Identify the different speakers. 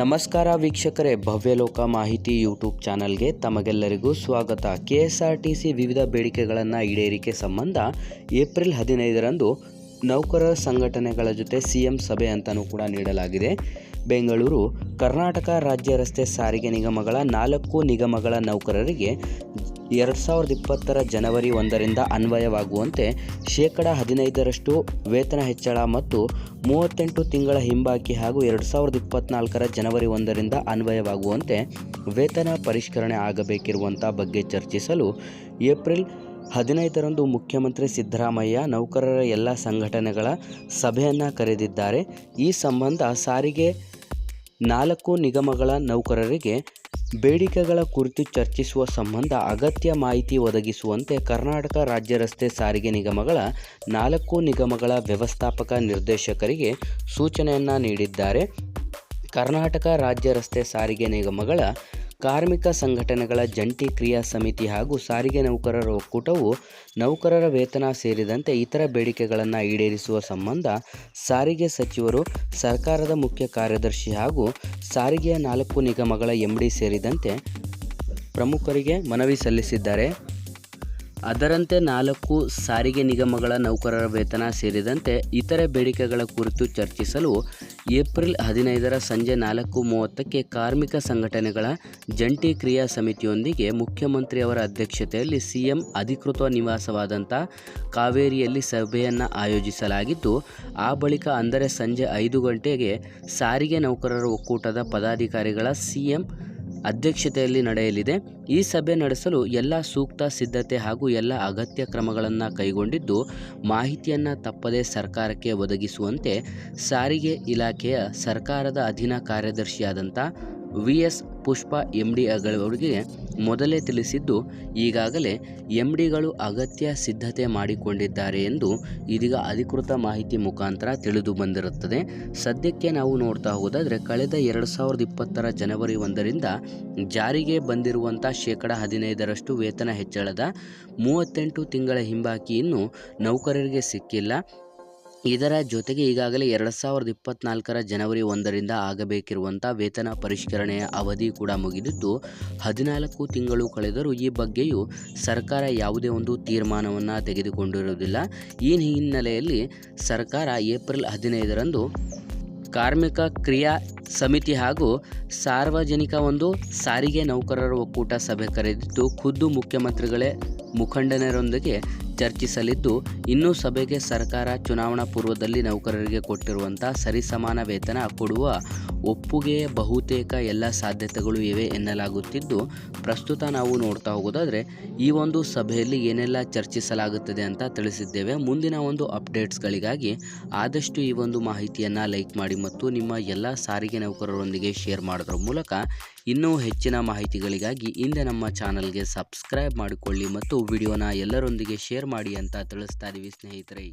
Speaker 1: ನಮಸ್ಕಾರ ವೀಕ್ಷಕರೇ ಭವ್ಯಲೋಕ ಮಾಹಿತಿ ಯೂಟ್ಯೂಬ್ ಚಾನಲ್ಗೆ ತಮಗೆಲ್ಲರಿಗೂ ಸ್ವಾಗತ. K S R T C ವಿವಿಧ ಬೇಡಿಕೆಗಳನ್ನು ಈಡೇರಿಕೆ ಸಂಬಂಧ ಏಪ್ರಿಲ್ ಹದಿನೈದರಂದು ನೌಕರರ ಸಂಘಟನೆಗಳ ಜೊತೆ ಸಿಎಂ ಸಭೆ ಅಂತಲೂ ಕೂಡ ನೀಡಲಾಗಿದೆ. ಬೆಂಗಳೂರು, ಕರ್ನಾಟಕ ರಾಜ್ಯ ರಸ್ತೆ ಸಾರಿಗೆ ನಿಗಮಗಳ ನಾಲ್ಕು ನಿಗಮಗಳ ನೌಕರರಿಗೆ ಎರಡು ಸಾವಿರದ ಇಪ್ಪತ್ತರ ಜನವರಿ ಒಂದರಿಂದ ಅನ್ವಯವಾಗುವಂತೆ ಶೇಕಡ ಹದಿನೈದರಷ್ಟು ವೇತನ ಹೆಚ್ಚಳ ಮತ್ತು ಮೂವತ್ತೆಂಟು ತಿಂಗಳ ಹಿಂಬಾಕಿ ಹಾಗೂ ಎರಡು ಸಾವಿರದ ಇಪ್ಪತ್ನಾಲ್ಕರ ಜನವರಿ ಒಂದರಿಂದ ಅನ್ವಯವಾಗುವಂತೆ ವೇತನ ಪರಿಷ್ಕರಣೆ ಆಗಬೇಕಿರುವಂಥ ಬಗ್ಗೆ ಚರ್ಚಿಸಲು ಏಪ್ರಿಲ್ ಹದಿನೈದರಂದು ಮುಖ್ಯಮಂತ್ರಿ ಸಿದ್ದರಾಮಯ್ಯ ನೌಕರರ ಎಲ್ಲ ಸಂಘಟನೆಗಳ ಸಭೆಯನ್ನು ಕರೆದಿದ್ದಾರೆ. ಈ ಸಂಬಂಧ ಸಾರಿಗೆ ನಾಲ್ಕು ನಿಗಮಗಳ ನೌಕರರಿಗೆ ಬೇಡಿಕೆಗಳ ಕುರಿತು ಚರ್ಚಿಸುವ ಸಂಬಂಧ ಅಗತ್ಯ ಮಾಹಿತಿ ಒದಗಿಸುವಂತೆ ಕರ್ನಾಟಕ ರಾಜ್ಯ ರಸ್ತೆ ಸಾರಿಗೆ ನಿಗಮಗಳ ನಾಲ್ಕು ನಿಗಮಗಳ ವ್ಯವಸ್ಥಾಪಕ ನಿರ್ದೇಶಕರಿಗೆ ಸೂಚನೆಯನ್ನು ನೀಡಿದ್ದಾರೆ. ಕರ್ನಾಟಕ ರಾಜ್ಯ ರಸ್ತೆ ಸಾರಿಗೆ ನಿಗಮಗಳ ಕಾರ್ಮಿಕ ಸಂಘಟನೆಗಳ ಜಂಟಿ ಕ್ರಿಯಾ ಸಮಿತಿ ಹಾಗೂ ಸಾರಿಗೆ ನೌಕರರ ಒಕ್ಕೂಟವು ನೌಕರರ ವೇತನ ಸೇರಿದಂತೆ ಇತರ ಬೇಡಿಕೆಗಳನ್ನು ಈಡೇರಿಸುವ ಸಂಬಂಧ ಸಾರಿಗೆ ಸಚಿವರು, ಸರ್ಕಾರದ ಮುಖ್ಯ ಕಾರ್ಯದರ್ಶಿ ಹಾಗೂ ಸಾರಿಗೆಯ ನಾಲ್ಕು ನಿಗಮಗಳ ಎಂಡಿ ಸೇರಿದಂತೆ ಪ್ರಮುಖರಿಗೆ ಮನವಿ ಸಲ್ಲಿಸಿದ್ದಾರೆ. ಅದರಂತೆ ನಾಲ್ಕು ಸಾರಿಗೆ ನಿಗಮಗಳ ನೌಕರರ ವೇತನ ಸೇರಿದಂತೆ ಇತರೆ ಬೇಡಿಕೆಗಳ ಕುರಿತು ಚರ್ಚಿಸಲು ಏಪ್ರಿಲ್ ಹದಿನೈದರ ಸಂಜೆ ನಾಲ್ಕು ಮೂವತ್ತಕ್ಕೆ ಕಾರ್ಮಿಕ ಸಂಘಟನೆಗಳ ಜಂಟಿ ಕ್ರಿಯಾ ಸಮಿತಿಯೊಂದಿಗೆ ಮುಖ್ಯಮಂತ್ರಿಯವರ ಅಧ್ಯಕ್ಷತೆಯಲ್ಲಿ ಸಿಎಂ ಅಧಿಕೃತ ನಿವಾಸವಾದಂಥ ಕಾವೇರಿಯಲ್ಲಿ ಸಭೆಯನ್ನು ಆಯೋಜಿಸಲಾಗಿದ್ದು, ಆ ಬಳಿಕ ಅಂದರೆ ಸಂಜೆ ಐದು ಗಂಟೆಗೆ ಸಾರಿಗೆ ನೌಕರರ ಒಕ್ಕೂಟದ ಪದಾಧಿಕಾರಿಗಳ ಸಿಎಂ ಅಧ್ಯಕ್ಷತೆಯಲ್ಲಿ ನಡೆಯಲಿದೆ. ಈ ಸಭೆ ನಡೆಸಲು ಎಲ್ಲ ಸೂಕ್ತ ಸಿದ್ಧತೆ ಹಾಗೂ ಎಲ್ಲ ಅಗತ್ಯ ಕ್ರಮಗಳನ್ನು ಕೈಗೊಂಡಿದ್ದು, ಮಾಹಿತಿಯನ್ನು ತಪ್ಪದೇ ಸರ್ಕಾರಕ್ಕೆ ಒದಗಿಸುವಂತೆ ಸಾರಿಗೆ ಇಲಾಖೆಯ ಸರ್ಕಾರದ ಅಧೀನ ಕಾರ್ಯದರ್ಶಿಯಾದಂಥ V S Pushpa M D ಅವರಿಗೆ ಮೊದಲೇ ತಿಳಿಸಿದ್ದು, ಈಗಾಗಲೇ ಎಂ ಡಿಗಳು ಅಗತ್ಯ ಸಿದ್ಧತೆ ಮಾಡಿಕೊಂಡಿದ್ದಾರೆ ಎಂದು ಇದೀಗ ಅಧಿಕೃತ ಮಾಹಿತಿ ಮುಖಾಂತರ ತಿಳಿದು ಬಂದಿರುತ್ತದೆ. ಸದ್ಯಕ್ಕೆ ನಾವು ನೋಡ್ತಾ ಹೋದಾದರೆ ಕಳೆದ ಎರಡು ಸಾವಿರದ ಇಪ್ಪತ್ತರ ಜನವರಿ ಒಂದರಿಂದ ಜಾರಿಗೆ ಬಂದಿರುವಂಥ ಶೇಕಡ ಹದಿನೈದರಷ್ಟು ವೇತನ ಹೆಚ್ಚಳದ ಮೂವತ್ತೆಂಟು ತಿಂಗಳ ಹಿಂಬಾಕಿಯನ್ನು ನೌಕರರಿಗೆ ಸಿಕ್ಕಿಲ್ಲ. ಇದರ ಜೊತೆಗೆ ಈಗಾಗಲೇ ಎರಡು ಸಾವಿರದ ಇಪ್ಪತ್ನಾಲ್ಕರ ಜನವರಿ ಒಂದರಿಂದ ಆಗಬೇಕಿರುವಂಥ ವೇತನ ಪರಿಷ್ಕರಣೆಯ ಅವಧಿ ಕೂಡ ಮುಗಿದಿದ್ದು, ಹದಿನಾಲ್ಕು ತಿಂಗಳು ಕಳೆದರೂ ಈ ಬಗ್ಗೆಯೂ ಸರ್ಕಾರ ಯಾವುದೇ ಒಂದು ತೀರ್ಮಾನವನ್ನು ತೆಗೆದುಕೊಂಡಿರುವುದಿಲ್ಲ. ಈ ಹಿನ್ನೆಲೆಯಲ್ಲಿ ಸರ್ಕಾರ ಏಪ್ರಿಲ್ ಹದಿನೈದರಂದು ಕಾರ್ಮಿಕ ಕ್ರಿಯಾ ಸಮಿತಿ ಹಾಗೂ ಸಾರ್ವಜನಿಕ ಒಂದು ಸಾರಿಗೆ ನೌಕರರ ಒಕ್ಕೂಟ ಸಭೆ ಕರೆದಿದ್ದು, ಖುದ್ದು ಮುಖ್ಯಮಂತ್ರಿಗಳೇ ಮುಖಂಡನರೊಂದಿಗೆ ಚರ್ಚಿಸಲಿದ್ದು ಇನ್ನು ಸಭೆಗೆ ಸರ್ಕಾರ ಚುನಾವಣಾ ಪೂರ್ವದಲ್ಲಿ ನೌಕರರಿಗೆ ಕೊಟ್ಟಿರುವಂತಹ ಸರಿಸಮಾನ ವೇತನ ಕೊಡುವ ಒಪ್ಪುಗೆ ಬಹುತೇಕ ಎಲ್ಲ ಸಾಧ್ಯತೆಗಳು ಇವೆ ಎನ್ನಲಾಗುತ್ತಿದ್ದು, ಪ್ರಸ್ತುತ ನಾವು ನೋಡ್ತಾ ಹೋಗೋದಾದರೆ, ಈ ಒಂದು ಸಭೆಯಲ್ಲಿ ಏನೆಲ್ಲ ಚರ್ಚಿಸಲಾಗುತ್ತದೆ ಅಂತ ತಿಳಿಸಿದ್ದೇವೆ. ಮುಂದಿನ ಒಂದು ಅಪ್ಡೇಟ್ಸ್ಗಳಿಗಾಗಿ ಆದಷ್ಟು ಈ ಒಂದು ಮಾಹಿತಿಯನ್ನು ಲೈಕ್ ಮಾಡಿ ಮತ್ತು ನಿಮ್ಮ ಎಲ್ಲ ಸಾರಿಗೆ ನೌಕರರೊಂದಿಗೆ ಶೇರ್ ಮಾಡೋದ್ರ ಮೂಲಕ ಇನ್ನೂ ಹೆಚ್ಚಿನ ಮಾಹಿತಿಗಳಿಗಾಗಿ ಹಿಂದೆ ನಮ್ಮ ಚಾನಲ್ಗೆ ಸಬ್ಸ್ಕ್ರೈಬ್ ಮಾಡಿಕೊಳ್ಳಿ ಮತ್ತು ವಿಡಿಯೋನ ಎಲ್ಲರೊಂದಿಗೆ ಶೇರ್ ಮಾಡಿ ಅಂತ ತಿಳಿಸ್ತಾ ಇದ್ದೀವಿ ಸ್ನೇಹಿತರೆ.